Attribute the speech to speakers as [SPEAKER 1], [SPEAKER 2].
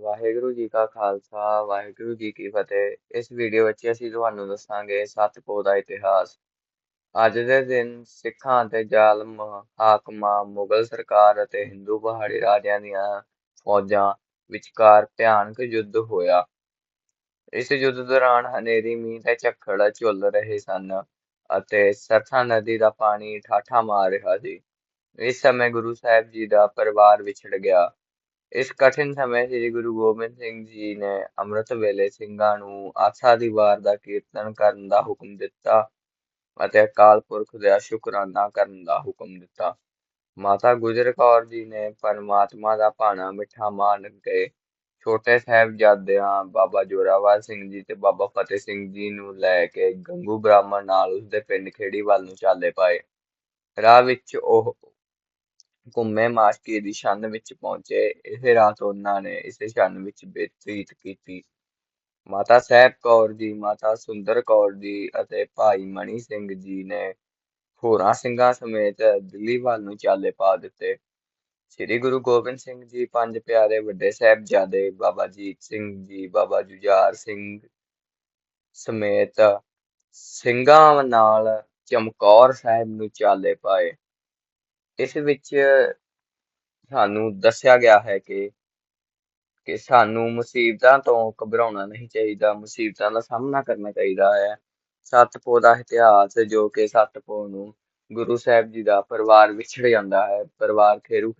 [SPEAKER 1] ਵਾਹਿਗੁਰੂ ਜੀ ਕਾ ਖਾਲਸਾ, ਵਾਹਿਗੁਰੂ ਜੀ ਕੀ ਫਤਿਹ। ਇਸ ਵੀਡੀਓ ਵਿੱਚ ਅਸੀਂ ਤੁਹਾਨੂੰ ਦੱਸਾਂਗੇ ਸਤਪੋ ਦਾ ਇਤਿਹਾਸ। ਅੱਜ ਦੇ ਦਿਨ ਸਿੱਖਾਂ ਅਤੇ ਜ਼ਾਲਮ ਹਾਕਮਾਂ, ਮੁਗਲ ਸਰਕਾਰ ਅਤੇ ਹਿੰਦੂ ਪਹਾੜੀ ਰਾਜਿਆਂ ਦੀਆਂ ਫੌਜਾਂ ਵਿਚਕਾਰ ਭਿਆਨਕ ਯੁੱਧ ਹੋਇਆ। ਇਸ ਯੁੱਧ ਦੌਰਾਨ ਹਨੇਰੀ, ਮੀਂਹ ਤੇ ਝੱਖੜ ਝੁੱਲ ਰਹੇ ਸਨ ਅਤੇ ਸਰਥਾ ਨਦੀ ਦਾ ਪਾਣੀ ਠਾਠਾ ਮਾਰ ਰਿਹਾ ਸੀ। ਇਸ ਸਮੇਂ ਗੁਰੂ ਸਾਹਿਬ ਜੀ ਦਾ ਪਰਿਵਾਰ ਵਿਛੜ ਗਿਆ। ਇਸ ਕਠਿਨ ਸਮੇਂ ਸ੍ਰੀ ਗੁਰੂ ਗੋਬਿੰਦ ਸਿੰਘ ਜੀ ਨੇ ਅੰਮ੍ਰਿਤ ਵੇਲੇ ਸਿੰਘਾਂ ਨੂੰ ਆਸਾ ਦੀ ਵਾਰ ਦਾ ਕੀਰਤਨ ਕਰਨ ਦਾ ਹੁਕਮ ਦਿੱਤਾ ਅਤੇ ਅਕਾਲ ਪੁਰਖ ਦਾ ਸ਼ੁਕਰਾਨਾ ਕਰਨ ਦਾ ਹੁਕਮ ਦਿੱਤਾ। ਮਾਤਾ ਗੁਜਰ ਕੌਰ ਜੀ ਨੇ ਪਰਮਾਤਮਾ ਦਾ ਭਾਣਾ ਮਿੱਠਾ ਮੰਨ ਕੇ ਛੋਟੇ ਸਾਹਿਬਜ਼ਾਦਿਆਂ ਬਾਬਾ ਜੋਰਾਵਰ ਸਿੰਘ ਜੀ ਤੇ ਬਾਬਾ ਫਤਿਹ ਸਿੰਘ ਜੀ ਨੂੰ ਲੈ ਕੇ ਗੰਗੂ ਬ੍ਰਾਹਮਣ ਨਾਲ ਉਸਦੇ ਪਿੰਡ ਖੇੜੀ ਵੱਲ ਨੂੰ ਚਾਲੇ ਪਾਏ। ਰਾਹ ਵਿੱਚ ਉਹ ਘੁੰਮੇ, ਮਾਸ਼ਕੀ ਦੀ ਛੰਨ ਵਿੱਚ ਪਹੁੰਚੇ। ਇਸੇ ਰਾਤ ਉਹਨਾਂ ਨੇ ਇਸੇ ਛੰਨ ਵਿੱਚ ਬਤੀਤ ਕੀਤੀ। ਮਾਤਾ ਸਾਹਿਬ ਕੌਰ ਜੀ, ਮਾਤਾ ਸੁੰਦਰ ਕੌਰ ਜੀ ਅਤੇ ਭਾਈ ਮਨੀ ਸਿੰਘ ਜੀ ਨੇ ਹੋਰਾਂ ਸਿੰਘਾਂ ਸਮੇਤ ਦਿੱਲੀ ਵੱਲ ਨੂੰ ਚਾਲੇ ਪਾ ਦਿੱਤੇ। ਸ੍ਰੀ ਗੁਰੂ ਗੋਬਿੰਦ ਸਿੰਘ ਜੀ, ਪੰਜ ਪਿਆਰੇ ਵੱਡੇ ਸਾਹਿਬਜ਼ਾਦੇ ਬਾਬਾ ਜੀਤ ਸਿੰਘ ਜੀ, ਬਾਬਾ ਜੁਝਾਰ ਸਿੰਘ ਸਮੇਤ ਸਿੰਘਾਂ ਨਾਲ ਚਮਕੌਰ ਸਾਹਿਬ ਨੂੰ ਚਾਲੇ ਪਾਏ। ਇਸ ਵਿੱਚ ਸਾਨੂੰ ਦੱਸਿਆ ਗਿਆ ਹੈ ਕਿ ਕਿ ਸਾਨੂੰ ਮੁਸੀਬਤਾਂ ਤੋਂ ਘਬਰਾਉਣਾ ਨਹੀਂ ਚਾਹੀਦਾ, ਮੁਸੀਬਤਾਂ ਦਾ ਸਾਹਮਣਾ ਕਰਨਾ ਚਾਹੀਦਾ ਹੈ। ਸਤਪੋ ਦਾ ਇਤਿਹਾਸ, ਜੋ ਕਿ ਸਤਪੋ ਨੂੰ ਗੁਰੂ ਸਾਹਿਬ ਜੀ ਦਾ ਪਰਿਵਾਰ ਵਿਛੜ ਜਾਂਦਾ ਹੈ। ਪਰਿਵਾਰ ਖੇਰੂ